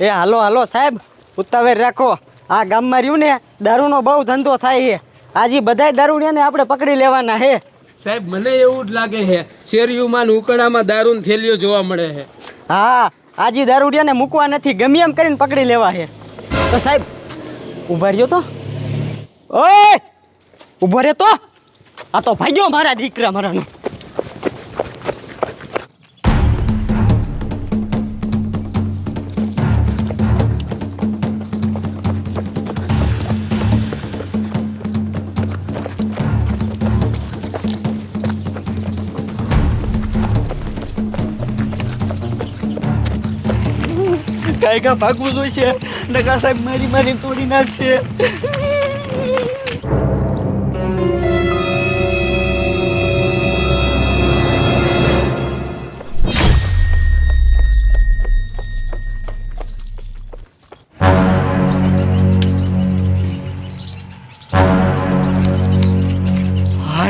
એ હાલો હાલો સાહેબ ઉત્તાવેર રાખો. આ ગામમાં રહ્યું ને દારૂનો બહુ ધંધો થાય છે. આજે બધાય દારૂડિયાને આપણે પકડી લેવાના હે સાહેબ મને એવું જ લાગે છે શેરીઓમાં ઉકળામાં દારૂન થેલીઓ જોવા મળે છે. હા આજે દારૂડિયાને મૂકવા નથી ગમે એમ કરીને પકડી લેવા છે. તો સાહેબ ઊભા રહ્યો તો. ઓય ઊભો રહ્યો તો. આ તો ભાગ્યો મારા દીકરા મારાનો. કાંઈ કાં ભાગવું જોઈશે નકા સાહેબ, મારી મારી તોડી નાખશે.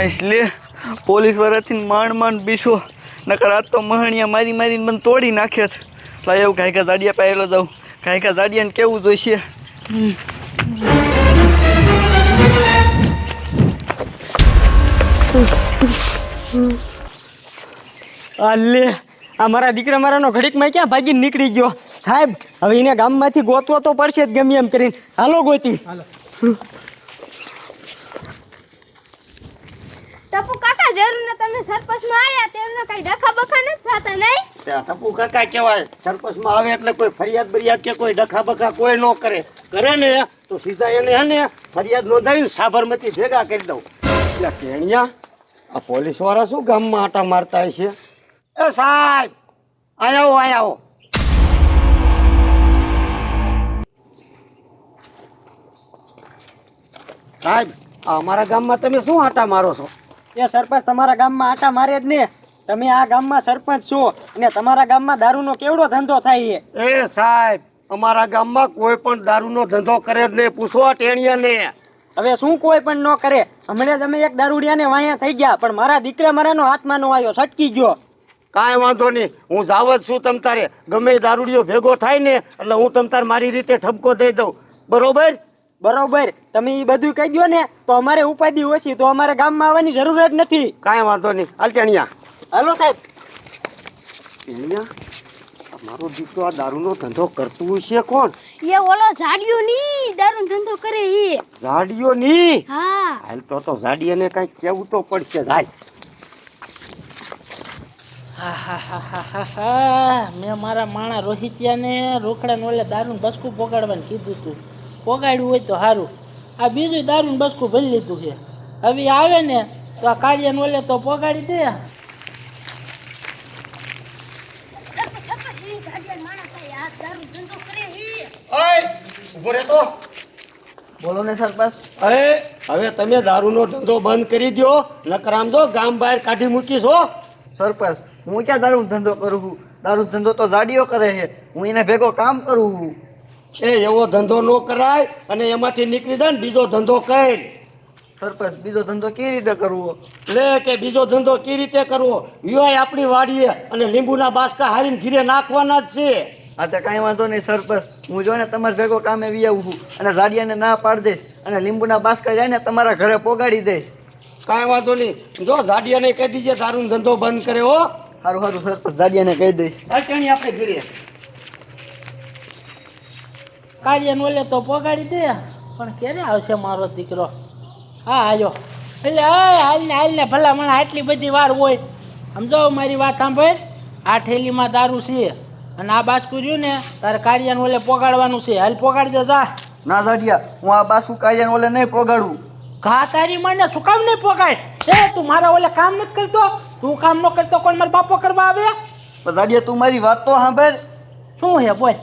એટલે પોલીસ વાળાથી માંડ માંડ બીસો. નકર આજ તો મહણિયા મારી મારીને મને તોડી નાખે છે. લાય એવું કાંઈ કાંઈ જાડિયા પહેલો જાઉં. કાંઈ કાંઈ જાડિયાને કેવું જોઈશે? અલે આ મારા દીકરા મારાનો ઘડીકમાં ક્યાં ભાગીને નીકળી ગયો? સાહેબ હવે એને ગામમાંથી ગોતવો તો પડશે જ ગમે એમ કરીને. હાલો ગોતી. ટપુ કાકા જરૂર તમે આવે એટલે કોઈ ફરિયાદ બરિયાદ કે કોઈ ડખા કોઈ ન કરે. કરે ને, તો સીધા એને હે ફરિયાદ નોંધાવીને સાબરમતી ભેગા કરી દઉં. એટલે કેણિયા, આ પોલીસવાળા શું ગામમાં આટા મારતા છે? એ સાહેબ આયા આવો આયા સાહેબ અમારા ગામમાં તમે શું આટા મારો છો? એ સરપંચ તમારા ગામમાં આટા મારે જ ને. તમે આ ગામમાં સરપંચ છો અને તમારા ગામમાં દારૂનો કેવડો ધંધો થાય છે? એ સાહેબ અમારા ગામમાં કોઈ પણ દારૂનો ધંધો કરે જ નહીં. પૂછો આ ટેણિયાને. હવે શું કોઈ પણ ન કરે? હમણાં તમે એક દારૂડિયાને વાયા થઈ ગયા પણ મારા દીકરા મારાનો હાથમાં નો આવ્યો સટકી ગયો. કાંઈ વાંધો નહીં. હું જાવ જ છું તમ તારે. ગમે દારૂડિયો ભેગો થાય ને એટલે હું તમ તાર મારી રીતે ઠપકો દઈ દઉં. બરોબર? બરોબર. તમે એ બધું કહી દો ને તો અમારે ઉપાધિ ઓછી તો અમારે ગામમાં આવવાની જરૂર જ નથી. કાંઈ વાંધો નહીં. હાલ ટેણિયા હાલો સાહેબ. મારો દીકરો આ દારૂનો ધંધો કરતું છે કોણ? એ ઓલો ઝાડિયો ની દારૂ ધંધો કરે ઈ ઝાડિયો ની? હા. હાલ તો તો ઝાડિયાને કઈ કેવું તો પડશે હાલ. મેં મારા માણા રોહિતિયાને રોકડા ઓલે દારૂ બસકું પોગાડવાનું કીધું હતું પોગાડ્યું હોય તો સારું આ બીજું દારૂનું બસકું ભરી લીધું છે. હવે આવે ને તો આ કાર્યને ઓલે તો પોગાડી દે. બોલો ને સરપંચ. અરે હવે તમે દારૂનો ધંધો બંધ કરી દો નકરામ દો જો ગામ બહાર કાઢી મૂકીશ હો. સરપંચ હું ક્યાં દારૂ ધંધો કરું છું? દારૂ ધંધો તો જાડીઓ કરે છે. હું એને ભેગો કામ કરું છું. એ એવો ધંધો ન કરાય અને એમાંથી નીકળી જાય ને બીજો ધંધો કર સરપંચ બીજો ધંધો કેવી રીતે કરવો? લે કે બીજો ધંધો કેવી રીતે કરવો? યુવાય આપણી વાડીએ અને લીંબુના બાસકા હારીને ઘીરે નાખવાના જ છે. આ તો કાંઈ વાંધો નહીં સરપંચ. હું જો ને તમારા ભેગો કામે વી આવું છું અને ઝાડિયાને ના પાડી દઈશ અને લીંબુના બાસકા જાય ને તમારા ઘરે પોગાડી દઈશ. કાંઈ વાંધો નહીં. જો ઝાડિયાને કહી દીજે તારું ધંધો બંધ કરે હો. સારું સારું સરપંચ ઝાડિયાને કહી દઈશ. અટણી આપણે ઘીરે. કાર્યને ઓલે તો પોગાડી દે. પણ ક્યારે આવશે મારો દીકરો? હા આવ્યો એટલે હા હાલ ને હાલ ને ભલા મને આટલી બધી વાર હોય. સમજો મારી વાત સાંભળ. આ ઠેલીમાં દારૂ છે. અને આ બાસકું રહ્યું ને તારે કાર્યને ઓલે પોગાડવાનું છે. હાલ પોગાડી દે જા. ના જાડિયા હું આ બાસુ કાયજાને ઓલે નહીં પોગાડું. ઘા તારી મને શું કામ નહીં પોગાડ? એ તું મારા ઓલે કામ નથી કરતો? તું કામ ન કરતો કોણ મારા બાપો કરવા આવે? જાડિયા તું મારી વાત તો સાંભળ. શું હે બોલ.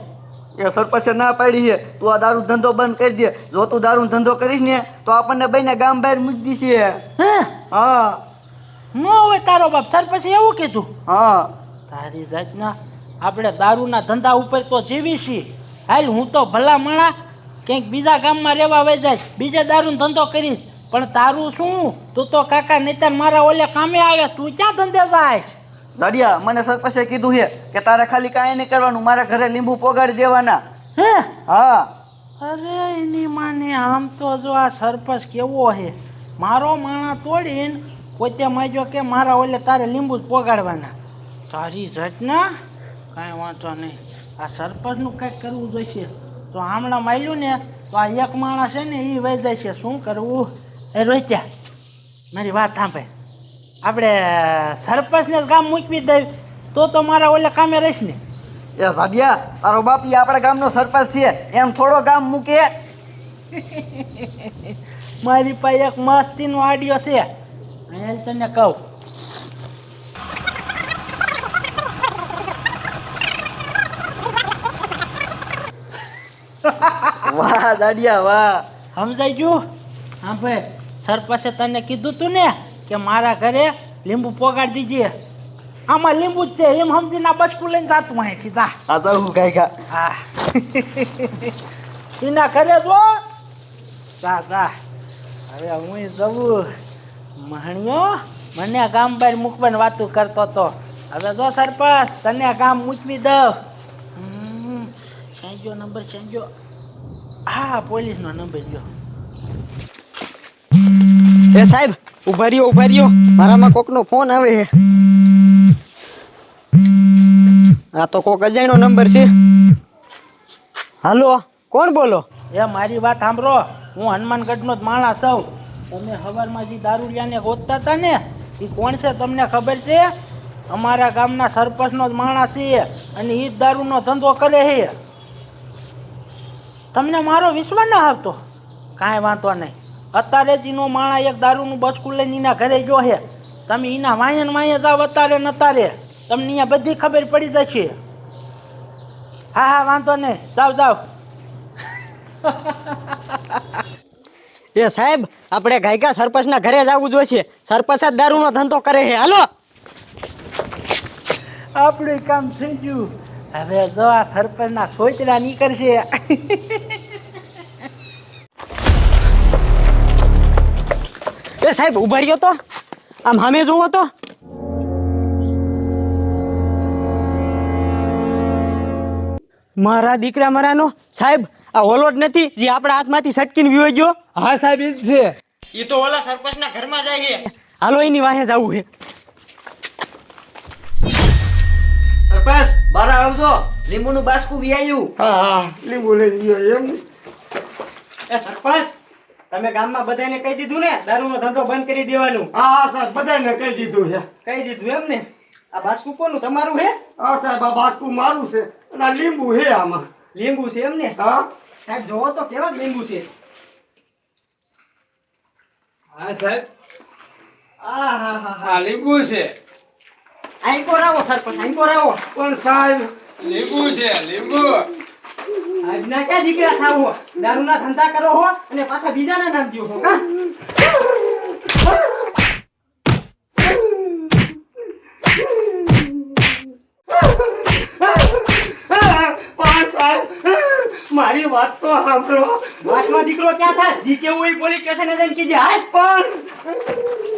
એ સરપંચે ના પાડી છે તું આ દારૂ ધંધો બંધ કરી દે. જો તું દારૂ ધંધો કરીશ ને તો આપણને બેને ગામ બહાર મૂકી દીશે. હે? હા. નો હવે તારો બાપ. સરપંચે એવું કીધું? હા. તારી જાતના આપણે દારૂના ધંધા ઉપર તો જીવી છીએ હાલ હું તો ભલા માણા ક્યાંક બીજા ગામમાં રહેવા વહી જાય બીજે દારૂનો ધંધો કરીશ. પણ તારું શું? તું તો કાકા નેતા મારા ઓલે કામે આવે. તું ક્યાં ધંધે જાય? દાડિયા, મને સરપંચે કીધું છે કે તારે ખાલી કાંઈ નહીં કરવાનું, મારા ઘરે લીંબુ પોગાડી દેવાના. હે? હા. અરે એની માને, આમ તો જો આ સરપંચ કેવો છે? મારો માણા તોડીને પોતે માજો કે મારા ઓલે તારે લીંબુ જ પોગાડવાના. તારી રચના કાંઈ વાંધો નહીં. આ સરપંચનું કંઈક કરવું જોઈશે. તો હમણાં માર્યું ને, તો આ એક માણસ છે ને એ વહી જાય છે. શું કરવું? એ રોચ્યા મારી વાત સાંભળ. આપણે સરપંચને ગામ મૂકવી દઈ તો તો મારા ઓલા કામે રહીશ ને. એ સાડિયા તારો બાપી આપણા ગામનો સરપંચ છે એમ થોડો ગામ મૂકે. મારી પાસે એક મસ્તીનો આડિયો છે. અહીં તને કહું. વાહ દાડિયા વાહ. સમજાઈ ગયું? હા ભાઈ સરપંચે તને કીધું તું ને? કે મારા ઘરે લીંબુ પોગાડી દીજે. આમાં લીંબુ જ છે એમ સમજીને આ બચકું લઈને જાતું અહીં કીધા આ તો હું કાંઈ હા. એના ઘરે જો. જા જા. હવે હું જવું. મહણિયો મને ગામ બહાર મૂકવાની વાતું કરતો તો. હવે જો સરપંચ તને ગામ મૂકવી દઉં. હમ, સાંજો નંબર સાંજો. હા પોલીસનો નંબર જો. એ સાહેબ, ઊભા રહ્યો ઊભા રહ્યો. મારામાં કોકનો ફોન આવે છે. આ તો કોક અજાણ્યો નંબર છે. હાલો, કોણ બોલો? એ મારી વાત સાંભળો. હું હનુમાનગઢનો જ માણસ છું. તમે હવારમાં જે દારૂડિયાને ગોતતા હતા ને એ કોણ છે તમને ખબર છે? અમારા ગામના સરપંચનો જ માણસ છે અને એ જ દારૂનો ધંધો કરે છે. તમને મારો વિશ્વાસ ના આવતો? કાંઈ વાંધો નહીં. અત્યારે જ એનો માણા એક દારૂનું બચકું લઈને એના ઘરે જો હે તમે એના વાયન વાયે જાવ અત્યારે ને અત્યારે. તમને અહીંયા બધી ખબર પડી જશે. હા હા વાંધો નહીં. જાવ જાવ એ સાહેબ આપણે ગાયકા સરપંચના ઘરે જવું જોઈશે સરપંચ જ દારૂનો ધંધો કરે છે. હાલો. આપણું કામ થઈ ગયું. હવે જો આ સરપંચના સોચડા નીકળશે. એ સાહેબ ઊભા રહ્યો તો? આમ સામે જોવો તો. મારા દીકરા મારાનો સાહેબ આ હોલોટ નથી જે આપણા હાથમાંથી સટકીને વિયો ગયો. હા સાહેબ એ જ છે. એ તો ઓલા સરપંચના ઘરમાં જાય છે. હાલો એની વાહે જવું છે. સરપંચ બહાર આવજો. લીંબુનું બાસકું વિયાયું હા હા લીંબુ લઈ ગયો એમ. એ સરપંચ તમે ગામમાં બધાને કહી દીધું ને દારૂનો ધંધો બંધ કરી દેવાનું. હા હા સાહેબ બધાને કહી દીધું છે. કહી દીધું એમ ને? આ બાસ્કુ કોનું તમારું હે હા સાહેબ આ બાસ્કુ મારું છે અને આ લીંબુ છે આમાં. લીંબુ છે એમ ને? હા. સાહેબ જોવો તો કેવા લીંબુ છે? હા સાહેબ. આ હા હા હા. લીંબુ છે. આઈ કોર આવો સરપંચ આઈ કોર રાવો. પણ સાહેબ લીંબુ છે લીંબુ. આજના ક્યાં દીકરા થાવ હો? દારૂના ધંધા કરો હો અને પાછા બીજાના નામ દ્યો હો કા? સાહેબ મારી વાત તો સાંભળો. વાતમાં દીકરો ક્યાં થાય જી કેવું એ પોલીસ સ્ટેશને જઈને કીજે હાય પણ